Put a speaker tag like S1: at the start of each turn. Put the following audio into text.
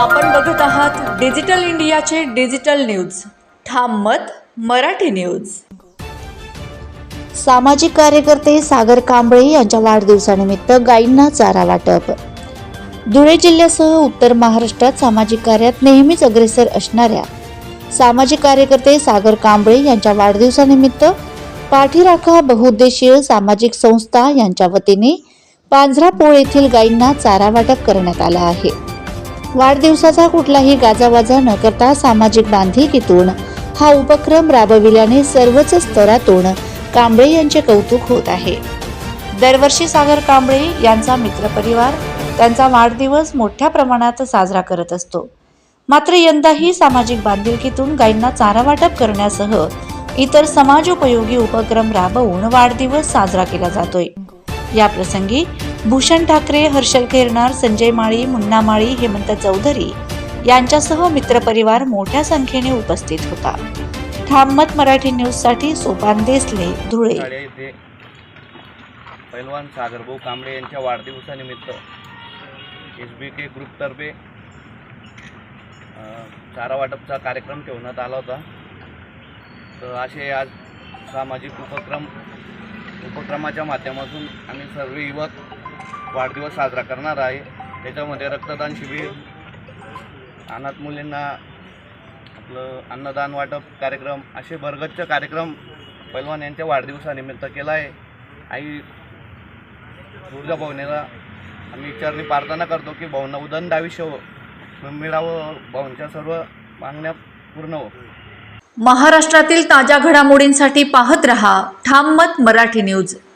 S1: आपण बघत आहात डिजिटल इंडियाचे डिजिटल न्यूज. ठाम मत मराठी न्यूज.
S2: सामाजिक कार्यकर्ते सागर कांबळे यांच्या वाढदिवसानिमित्त गायींना चारा वाटप. धुळे जिल्ह्यासह उत्तर महाराष्ट्रात सामाजिक कार्यात नेहमीच अग्रेसर असणाऱ्या सामाजिक कार्यकर्ते सागर कांबळे यांच्या वाढदिवसानिमित्त पाठीराखा बहुउद्देशीय सामाजिक संस्था यांच्या वतीने पांझरापोळ येथील गायींना चारा वाटप करण्यात आला आहे. वाढदिवसाचा कुठलाही गाजावाजा न करता सामाजिक बांधिलकीतून हा उपक्रम राबविल्याने सर्वच स्तरातून कांबळे यांचे कौतुक होत आहे. दरवर्षी सागर कांबळे यांचा मित्रपरिवार त्यांचा वाढदिवस मोठ्या प्रमाणात साजरा करत असतो. मात्र यंदाही सामाजिक बांधिलकीतून गायींना चारा वाटप करण्यासह इतर समाजोपयोगी उपक्रम राबवून वाढदिवस साजरा केला जातोय. या प्रसंगी भूषण ठाकरे हर्षल खेरनार संजय माळी मुन्ना माळी हेमंत चौधरी यांच्यासह मित्रपरिवार मोठ्या संख्येने उपस्थित होता. ठाममत मराठी न्यूजसाठी सोपान देसले धुळे.
S3: शाळे पैलवान सागरभाऊ कांबळे यांच्या वाढदिवसानिमित्त एस बी के ग्रुपतर्फे चारा वाटपचा कार्यक्रम ठेवण्यात आला होता. तर असे आज सामाजिक उपक्रम उपक्रमाच्या माध्यमातून आम्ही सर्व युवक वाढदिवस साजरा करणार आहे. त्याच्यामध्ये रक्तदान शिबिर अनाथ मुलींना आपलं अन्नदान वाटप कार्यक्रम असे भरगच्च कार्यक्रम पैलवान यांच्या वाढदिवसानिमित्त केला आहे. आई दुर्गा भावनेला आम्ही चरणी प्रार्थना करतो की भावना उदंड आयुष्य मिळावं. भाऊंच्या सर्व मागण्या पूर्ण हो.
S1: महाराष्ट्रातील ताज्या घडामोडींसाठी पाहत रहा. ठाम मत मराठी न्यूज.